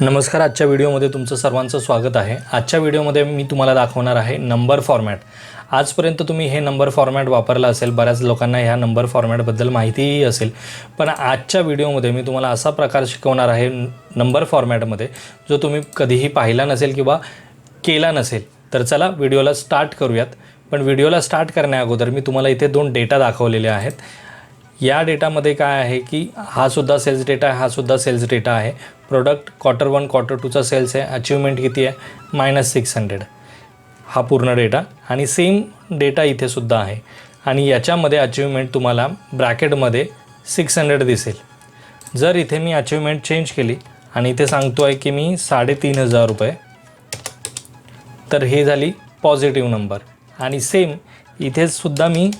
नमस्कार आजच्या व्हिडिओमध्ये तुमचं सर्वांचं स्वागत आहे. आजच्या व्हिडिओमध्ये मी तुम्हाला दाखवणार आहे नंबर फॉर्मॅट आजपर्यंत तुम्ही हे नंबर फॉर्मॅट वापरलं असेल बऱ्याच लोकांना ह्या नंबर फॉर्मॅटबद्दल माहितीही असेल. पण आजच्या व्हिडिओमध्ये मी तुम्हाला असा प्रकार शिकवणार आहे नंबर फॉर्मॅटमध्ये जो तुम्ही कधीही पाहिला नसेल किंवा केला नसेल. तर चला व्हिडिओला स्टार्ट करूयात. पण व्हिडिओला स्टार्ट करण्याअगोदर मी तुम्हाला इथे दोन डेटा दाखवलेले आहेत. या डेटामध्ये काय आहे की हा सुद्धा सेल्स डेटा आहे हा सुद्धा सेल्स डेटा आहे. प्रोडक्ट क्वार्टर वन क्वार्टर टूचा सेल्स आहे. अचिव्हमेंट किती आहे? मायनस सिक्स हंड्रेड हा पूर्ण डेटा आणि सेम डेटा इथेसुद्धा आहे. आणि याच्यामध्ये अचिव्हमेंट तुम्हाला ब्रॅकेटमध्ये सिक्स हंड्रेड दिसेल. जर इथे मी अचिव्हमेंट चेंज केली आणि इथे सांगतो आहे की मी साडेतीन हजार रुपये तर हे झाली पॉझिटिव्ह नंबर आणि सेम इथेसुद्धा मी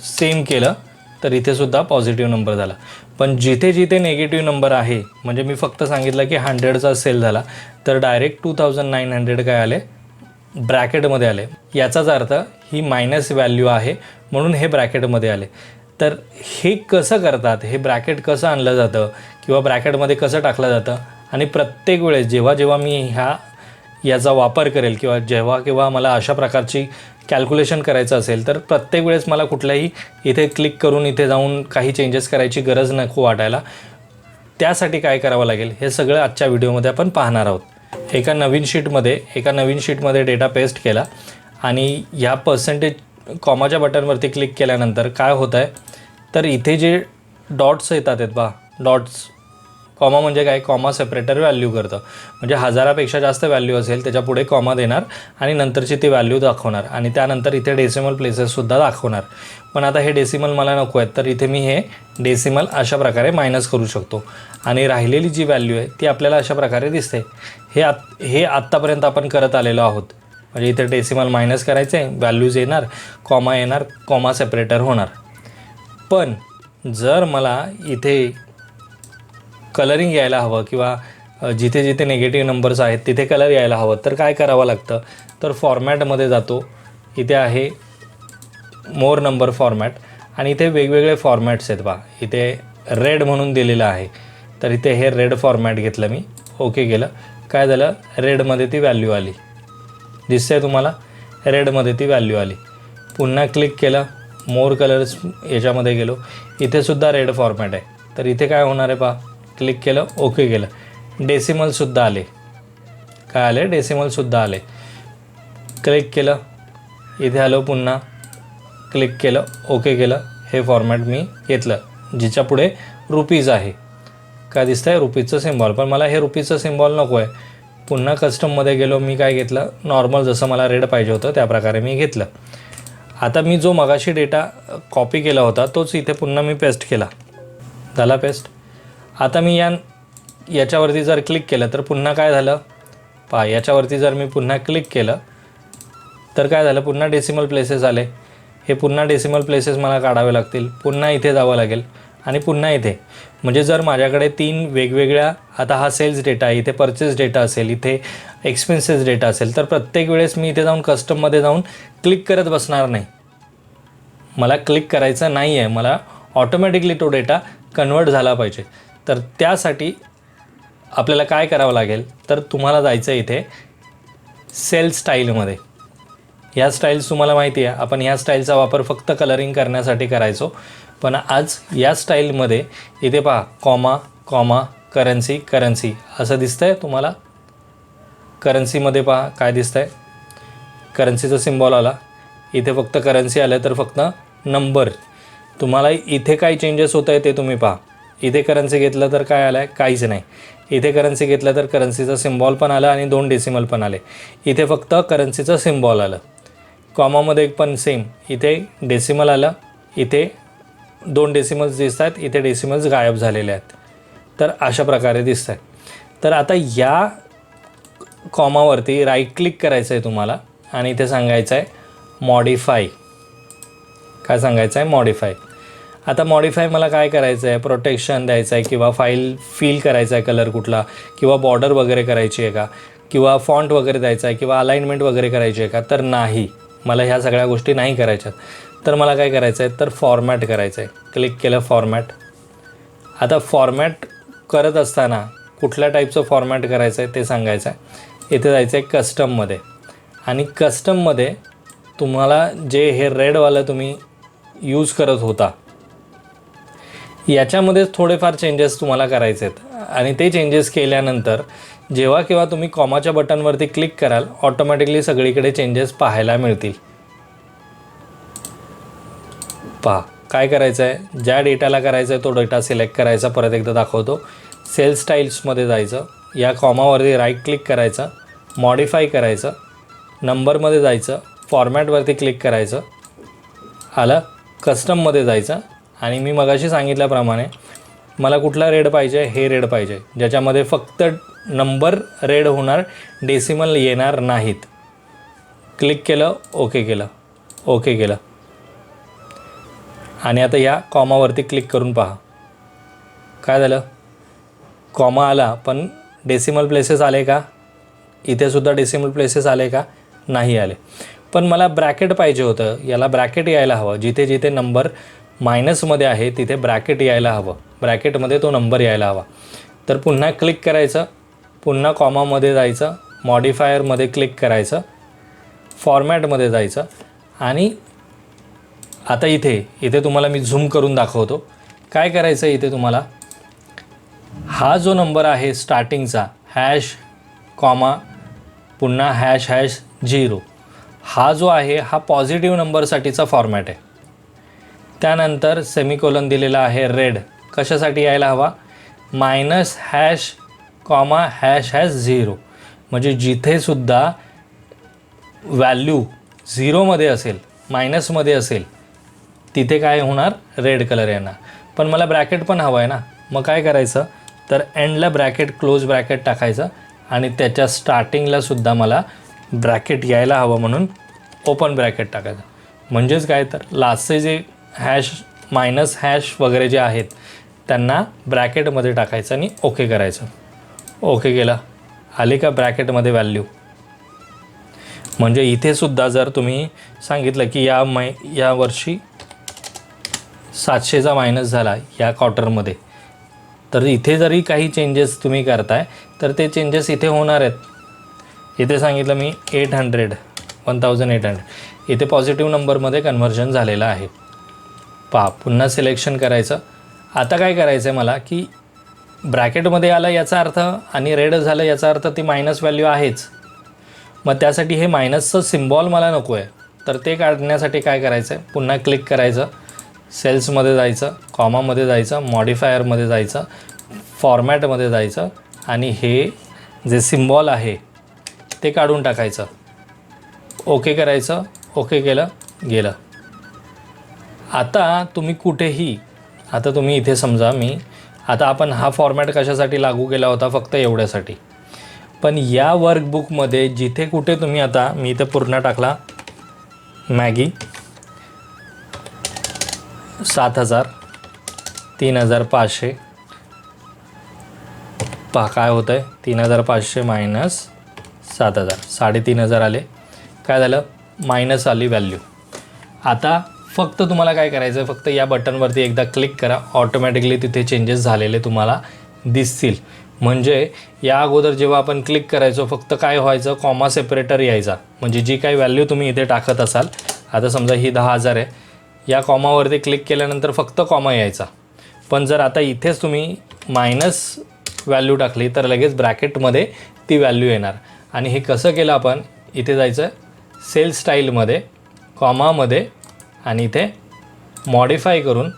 सेम केलं. तर इथेसुद्धा पॉझिटिव्ह नंबर झाला. पण जिथे जिथे निगेटिव्ह नंबर आहे म्हणजे मी फक्त सांगितलं की हंड्रेडचा सेल झाला तर direct two thousand nine hundred काय आले? ब्रॅकेटमध्ये आले. याचाच अर्थ ही मायनस व्हॅल्यू आहे म्हणून हे ब्रॅकेटमध्ये आले. तर हे कसं करतात? हे ब्रॅकेट कसं आणलं जातं? किंवा ब्रॅकेटमध्ये कसं टाकलं जातं? आणि प्रत्येक वेळेस जेव्हा जेव्हा मी ह्या याचा वापर करेल किंवा जेव्हा केव्हा मला अशा प्रकारची कॅल्क्युलेशन करायचं असेल तर प्रत्येक वेळेस मला कुठल्याही इथे क्लिक करून इथे जाऊन काही चेंजेस करायची गरज नको वाटायला. त्यासाठी काय करावं लागेल हे सगळं आजच्या व्हिडिओमध्ये आपण पाहणार आहोत. एका नवीन शीटमध्ये एका नवीन शीटमध्ये डेटा पेस्ट केला आणि ह्या पर्सेंटेज कॉमाच्या बटनवरती क्लिक केल्यानंतर काय होतं आहे तर इथे जे डॉट्स येतात आहेत बा डॉट्स कॉमा म्हणजे काय? कॉमा सेपरेटर व्हॅल्यू करतं. म्हणजे हजारापेक्षा जास्त व्हॅल्यू असेल त्याच्या पुढे कॉमा देणार आणि नंतरची ती व्हॅल्यू दाखवणार आणि त्यानंतर इथे डेसिमल प्लेसेससुद्धा दाखवणार. पण आता हे डेसिमल मला नको आहेत तर इथे मी हे डेसिमल अशा प्रकारे मायनस करू शकतो. आणि राहिलेली जी व्हॅल्यू आहे ती आपल्याला अशा प्रकारे दिसते. हे आत हे आत्तापर्यंत आपण करत आलेलो आहोत. म्हणजे इथे डेसिमल मायनस करायचे व्हॅल्यूज येणार कॉमा येणार कॉमा सेपरेटर होणार. पण जर मला इथे कलरिंग यायला हवं किंवा जिथे जिथे निगेटिव्ह नंबर्स आहेत तिथे कलर यायला हवं. तर काय करावं लागतं? तर फॉर्मॅटमध्ये जातो. इथे आहे मोर नंबर फॉर्मॅट आणि इथे वेगवेगळे फॉर्मॅट्स आहेत बा. इथे रेड म्हणून दिलेलं आहे. तर इथे हे रेड फॉर्मॅट घेतलं मी. ओके केलं. काय झालं? रेडमध्ये ती व्हॅल्यू आली. दिसतंय तुम्हाला? रेडमध्ये ती व्हॅल्यू आली. पुन्हा क्लिक केलं. मोर कलर्स याच्यामध्ये गेलो. इथेसुद्धा रेड फॉर्मॅट आहे. तर इथे काय होणार आहे पहा? क्लिक केलं ओके केलं. डेसिमलसुद्धा आले. काय आले? डेसिमलसुद्धा आले. क्लिक केलं. इथे आलो पुन्हा. क्लिक केलं ओके केलं. हे फॉर्मॅट मी घेतलं जिच्या पुढे रुपीज आहे. काय दिसतं आहे रुपीजचं सिम्बॉल पण मला हे रुपीजचं सिम्बॉल नको आहे पुन्हा कस्टममध्ये गेलो मी काय घेतलं? नॉर्मल जसं मला रेड पाहिजे होतं त्या प्रकारे मी घेतलं. आता मी जो मगाशी डेटा कॉपी केला होता तोच इथे पुन्हा मी पेस्ट केला. झाला पेस्ट आता मी या याच्यावरती जर क्लिक केलं तर पुन्हा काय झालं? पहा याच्यावरती जर मी पुन्हा क्लिक केलं तर काय झालं? पुन्हा डेसिमल प्लेसेस आले. हे पुन्हा डेसिमल प्लेसेस मला काढावे लागतील. पुन्हा इथे जावं लागेल आणि पुन्हा इथे. म्हणजे जर माझ्याकडे तीन वेगवेगळ्या आता हा सेल्स डेटा आहे इथे परचेस डेटा असेल इथे एक्सपेन्सेस डेटा असेल तर प्रत्येक वेळेस मी इथे जाऊन कस्टममध्ये जाऊन क्लिक करत बसणार नाही. मला क्लिक करायचं नाही आहे मला ऑटोमॅटिकली तो डेटा कन्वर्ट झाला पाहिजे. तर त्यासाठी आपल्याला काय करावं लागेल? तर तुम्हाला जायचं आहे इथे सेल स्टाईलमध्ये. ह्या स्टाईल्स तुम्हाला माहिती आहे आपण ह्या स्टाईलचा वापर फक्त कलरिंग करण्यासाठी करायचो. पण आज या स्टाईलमध्ये इथे पहा कॉमा कॉमा करन्सी करन्सी असं दिसतं आहे तुम्हाला. करन्सीमध्ये पहा काय दिसतं आहे करन्सीचा सिम्बॉल आला. इथे फक्त करन्सी आलं तर फक्त नंबर. तुम्हाला इथे काय चेंजेस होत आहे ते तुम्ही पहा. इथे करन्सी घेतलं तर काय आलं आहे काहीच नाही. इथे करन्सी घेतलं तर करन्सीचं सिम्बॉल पण आलं आणि दोन डेसिमल पण आले. इथे फक्त करन्सीचं सिम्बॉल आलं. कॉमामध्ये पण सेम इथे डेसिमल आलं. इथे दोन डेसिमल्स दिसत आहेत इथे डेसिमल्स गायब झालेले आहेत. तर अशा प्रकारे दिसत आहेत तर आता या कॉमावरती राईट क्लिक करायचं आहे तुम्हाला आणि इथे सांगायचं आहे मॉडिफाय काय सांगायचं आहे मॉडिफाय आता मॉडिफाय मला काय करायचं आहे प्रोटेक्शन द्यायचं आहे किंवा फाईल फील करायचा आहे कलर कुठला? किंवा बॉर्डर वगैरे करायची आहे का? किंवा फॉन्ट वगैरे द्यायचा आहे किंवा अलाइनमेंट वगैरे करायची आहे का? तर नाही. मला ह्या सगळ्या गोष्टी नाही करायच्यात. तर मला काय करायचं आहे तर फॉर्मॅट करायचं आहे क्लिक केलं फॉर्मॅट आता फॉर्मॅट करत असताना कुठल्या टाईपचं फॉर्मॅट करायचं आहे ते सांगायचं आहे इथे जायचं आहे कस्टममध्ये आणि कस्टममध्ये तुम्हाला जे हे रेडवालं तुम्ही यूज करत होता याच्यामध्ये थोडेफार चेंजेस तुम्हाला करायचे आहेत. आणि ते चेंजेस केल्यानंतर जेव्हा केव्हा तुम्ही कॉमाच्या बटनवरती क्लिक कराल ऑटोमॅटिकली सगळीकडे चेंजेस पाहायला मिळतील. पहा काय करायचं आहे ज्या डेटाला करायचं आहे तो डेटा सिलेक्ट करायचा परत एकदा दाखवतो. सेल स्टाईल्समध्ये जायचं. या कॉमावरती राईट क्लिक करायचं. मॉडिफाय करायचं. नंबरमध्ये जायचं. फॉर्मॅटवरती क्लिक करायचं. आलं? कस्टममध्ये जायचं. आणि मी मगाशी सांगितल्याप्रमाणे मला कुठला रेड पाहिजे हे रेड पाहिजे. ज्याच्यामध्ये फक्त नंबर रेड होणार डेसिमल येणार नाहीत. क्लिक केलं ओके केलं ओके केलं. आणि आता या कॉमावरती क्लिक करून पहा. काय झालं? कॉमा आला पण डेसिमल प्लेसेस आले का? इथेसुद्धा डेसिमल प्लेसेस आले का? नाही आले. पण मला ब्रॅकेट पाहिजे होतं. याला ब्रॅकेट यायला हवं. जिथे जिथे नंबर मायनसमध्ये आहे तिथे ब्रॅकेट यायला हवं. ब्रॅकेटमध्ये तो नंबर यायला हवा. तर पुन्हा क्लिक करायचं पुन्हा कॉमामध्ये जायचं मॉडिफायरमध्ये क्लिक करायचं फॉर्मॅटमध्ये जायचं आणि आता इथे इथे तुम्हाला मी झूम करून दाखवतो. काय करायचं इथे तुम्हाला? हा जो नंबर आहे स्टार्टिंगचा हॅश कॉमा पुन्हा हॅश हॅश झिरो. हा जो आहे हा पॉझिटिव्ह नंबरसाठीचा फॉर्मॅट आहे. त्यानंतर सेमिकोलन दिलेला आहे रेड कशासाठी यायला हवा? Minus hash comma hash hash zero म्हणजे जिथेसुद्धा व्हॅल्यू झिरोमध्ये असेल मायनसमध्ये असेल तिथे काय होणार? रेड कलर येणार. पण मला ब्रॅकेट पण हवं आहे ना. मग काय करायचं? तर एंडला ब्रॅकेट क्लोज ब्रॅकेट टाकायचं आणि त्याच्या स्टार्टिंगला सुद्धा मला ब्रॅकेट यायला हवं म्हणून ओपन ब्रॅकेट टाकायचं. म्हणजेच काय? तर लास्टचे जे हॅश मायनस हॅश वगैरे जे आहेत त्यांना ब्रॅकेटमध्ये टाकायचं आणि ओके करायचं. ओके केलं. आली का ब्रॅकेटमध्ये व्हॅल्यू म्हणजे इथेसुद्धा जर तुम्ही सांगितलं की या मै या वर्षी सातशेचा मायनस झाला या क्वार्टरमध्ये तर इथे जरी काही चेंजेस तुम्ही करताय तर ते चेंजेस इथे होणार आहेत. इथे सांगितलं मी eight hundred one thousand eight hundred इथे पॉझिटिव्ह नंबरमध्ये कन्व्हर्जन झालेलं आहे. पहा पुन्हा सिलेक्शन करायचं. आता काय करायचं आहे मला की ब्रॅकेटमध्ये आलं याचा अर्थ आणि रेड झालं याचा अर्थ ती मायनस व्हॅल्यू आहेच. मग त्यासाठी हे मायनसचं सिम्बॉल मला नको आहे तर ते काढण्यासाठी काय करायचं आहे पुन्हा क्लिक करायचं. सेल्समध्ये जायचं कॉमामध्ये जायचं मॉडिफायरमध्ये जायचं फॉर्मॅटमध्ये जायचं आणि हे जे सिम्बॉल आहे ते काढून टाकायचं. ओके करायचं ओके केलं गेलं. आता तुम्ही कुठेही आता तुम्ही इथे समजा मी आता आपण हा फॉर्मॅट कशासाठी लागू केला होता फक्त एवढ्यासाठी. पण या वर्कबुकमध्ये जिथे कुठे तुम्ही आता मी इथं पूर्ण टाकला मॅगी सात हजार तीन हजार पाचशे पहा काय होतं आहे तीन हजार पाचशे मायनस सात हजार साडेतीन हजार आले. काय झालं? मायनस आली व्हॅल्यू आता फक्त तुम्हाला काय करायचं आहे फक्त या बटनवरती एकदा क्लिक करा. ऑटोमॅटिकली तिथे चेंजेस झालेले तुम्हाला दिसतील. म्हणजे या अगोदर जेव्हा आपण क्लिक करायचो फक्त काय व्हायचं? कॉमा सेपरेटर यायचा. म्हणजे जी काही व्हॅल्यू तुम्ही इथे टाकत असाल आता समजा ही दहा हजार आहे. या कॉमावरती क्लिक केल्यानंतर फक्त कॉमा यायचा. पण जर आता इथेच तुम्ही मायनस व्हॅल्यू टाकली तर लगेच ब्रॅकेटमध्ये ती व्हॅल्यू येणार. आणि हे कसं केलं आपण? इथे जायचं सेल स्टाईलमध्ये कॉमामध्ये आणि ते मॉडिफाय करून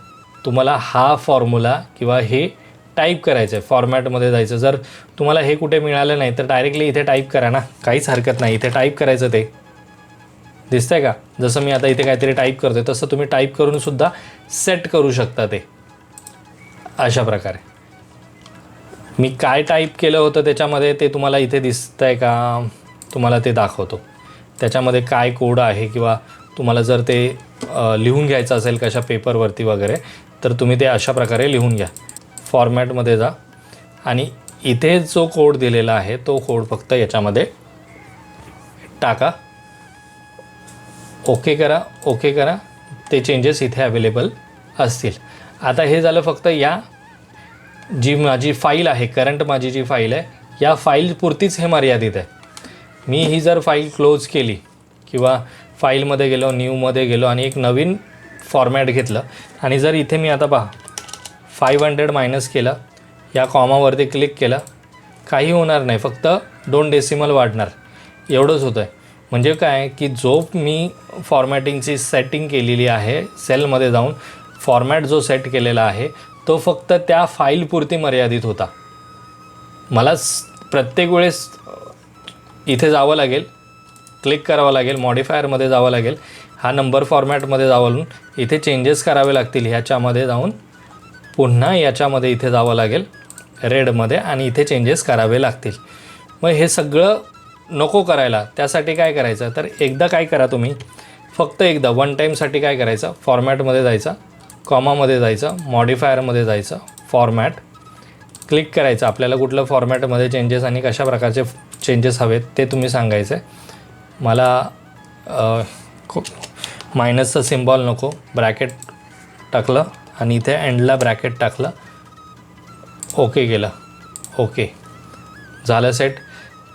तुम्हाला हा फॉर्म्युला किंवा हे टाईप करायचं आहे फॉर्मॅटमध्ये जायचं. जर तुम्हाला हे कुठे मिळालं नाही तर डायरेक्टली इथे टाईप करा ना. काहीच हरकत नाही. इथे टाईप करायचं ते. दिसतंय का? जसं मी आता इथे काहीतरी टाईप करतोय तसं तुम्ही टाईप करून सुद्धा सेट करू शकता ते. अशा प्रकारे. मी काय टाईप केलं होतं त्याच्यामध्ये ते तुम्हाला इथे दिसतंय का? तुम्हाला ते दाखवतो. त्याच्यामध्ये काय कोड आहे किंवा तुम्हाला जर ते लिहून घ्यायचं असेल कशा पेपरवरती वगैरे तर तुम्ही ते अशा प्रकारे लिहून घ्या. फॉर्मॅटमध्ये जा. आणि इथे जो कोड दिलेला आहे तो कोड फक्त याच्यामध्ये टाका. ओके करा ओके करा. ते चेंजेस इथे अवेलेबल असतील. आता हे झालं फक्त या. जी माझी फाईल आहे करंट माझी जी फाईल आहे या फाईलपुरतीच हे मर्यादित आहे. मी ही जर फाईल क्लोज केली किंवा फाईलमध्ये गेलो न्यूमध्ये गेलो आणि एक नवीन फॉर्मॅट घेतलं. आणि जर इथे मी आता पहा फाईव्ह हंड्रेड मायनस केलं या कॉमावरती क्लिक केलं काही होणार नाही फक्त दोन डेसिमल वाढणार. एवढंच होतं आहे म्हणजे काय की जो मी फॉर्मॅटिंगची सेटिंग केलेली आहे सेलमध्ये जाऊन. फॉर्मॅट जो सेट केलेला आहे तो फक्त त्या फाईलपुरती मर्यादित होता. मला प्रत्येक वेळेस इथे जावं लागेल. क्लिक करावं लागेल मॉडिफायरमध्ये जावं लागेल. हा नंबर फॉर्मॅटमध्ये जावं इथे चेंजेस करावे लागतील ह्याच्यामध्ये जाऊन पुन्हा याच्यामध्ये इथे जावं लागेल रेडमध्ये आणि इथे चेंजेस करावे लागतील. मग हे सगळं नको करायला. त्यासाठी काय करायचं? तर एकदा काय करा तुम्ही. फक्त एकदा वन टाईमसाठी काय करायचं? फॉर्मॅटमध्ये जायचं कॉमामध्ये जायचं मॉडिफायरमध्ये जायचं फॉर्मॅट क्लिक करायचं. आपल्याला कुठलं फॉर्मॅटमध्ये चेंजेस आणि कशा प्रकारचे चेंजेस हवेत ते तुम्ही सांगायचे. मला मायनसचं सिम्बॉल नको. ब्रॅकेट टाकलं आणि इथे एंडला ब्रॅकेट टाकलं. ओके केलं. ओके झालं सेट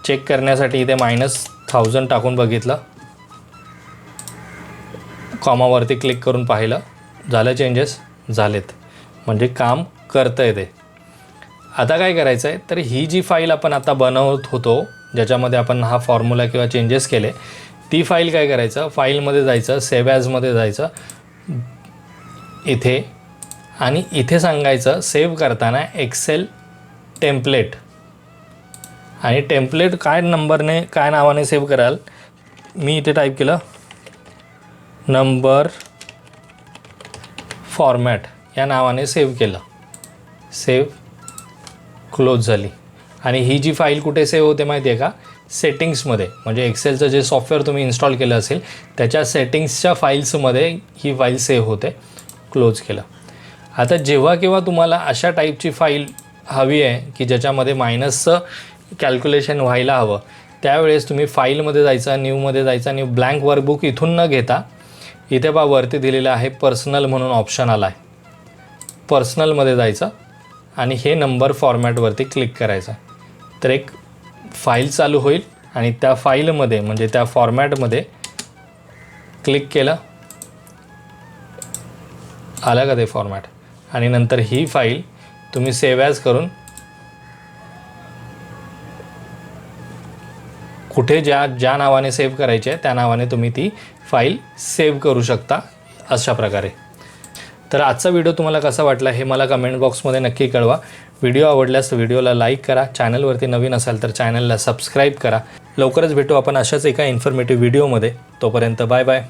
चेक करण्यासाठी इथे मायनस थाउजंड टाकून बघितलं. कॉमावरती क्लिक करून पाहिलं. झालं चेंजेस झालेत. म्हणजे काम करतं आहे ते. आता काय करायचं आहे तर ही जी फाईल आपण आता बनवत होतो ज्याच्यामध्ये आपण हा फॉर्म्युला किंवा चेंजेस केले ती फाईल काय करायचं? फाईलमध्ये जायचं सेव्ह ॲजमध्ये जायचं इथे आणि इथे सांगायचं सेव्ह करताना एक्सेल टेम्पलेट आणि टेम्पलेट काय नंबरने काय नावाने सेव्ह कराल? मी इथे टाईप केलं नंबर फॉर्मॅट या नावाने सेव्ह केलं. सेव्ह क्लोज झाली. आणि ही जी फाईल कुठे सेव्ह होते माहिती आहे का सेटिंग्समध्ये म्हणजे एक्सेलचं जे सॉफ्टवेअर तुम्ही इन्स्टॉल केलं असेल त्याच्या सेटिंग्सच्या फाईल्समध्ये ही फाईल सेव्ह होते. क्लोज केलं. आता जेव्हा केव्हा तुम्हाला अशा टाईपची फाईल हवी आहे की ज्याच्यामध्ये मायनसचं कॅल्क्युलेशन व्हायला हवं त्यावेळेस तुम्ही फाईलमध्ये जायचा न्यूमध्ये जायचा आणि ब्लँक वर्कबुक इथून न घेता इथे बा वरती दिलेलं आहे पर्सनल म्हणून ऑप्शन आला आहे पर्सनलमध्ये जायचं आणि हे नंबर फॉर्मॅटवरती क्लिक करायचं. तर एक फाईल चालू होईल आणि त्या फाईलमध्ये म्हणजे त्या फॉर्मॅटमध्ये क्लिक केलं. आलं का ते फॉर्मॅट आणि नंतर ही फाईल तुम्ही सेव्ह ॲज करून कुठे ज्या ज्या नावाने सेव्ह करायची आहे त्या नावाने तुम्ही ती फाईल सेव्ह करू शकता अशा प्रकारे. तर आजचा व्हिडिओ तुम्हाला कसा वाटला हे मला कमेंट बॉक्समध्ये नक्की कळवा. व्हिडिओ आवडल्यास व्हिडिओला लाईक करा. चॅनलवरती नवीन असाल तर चॅनलला सबस्क्राईब करा. लवकरच भेटू आपण अशाच एका इन्फॉर्मेटिव्ह व्हिडिओमध्ये तोपर्यंत बाय बाय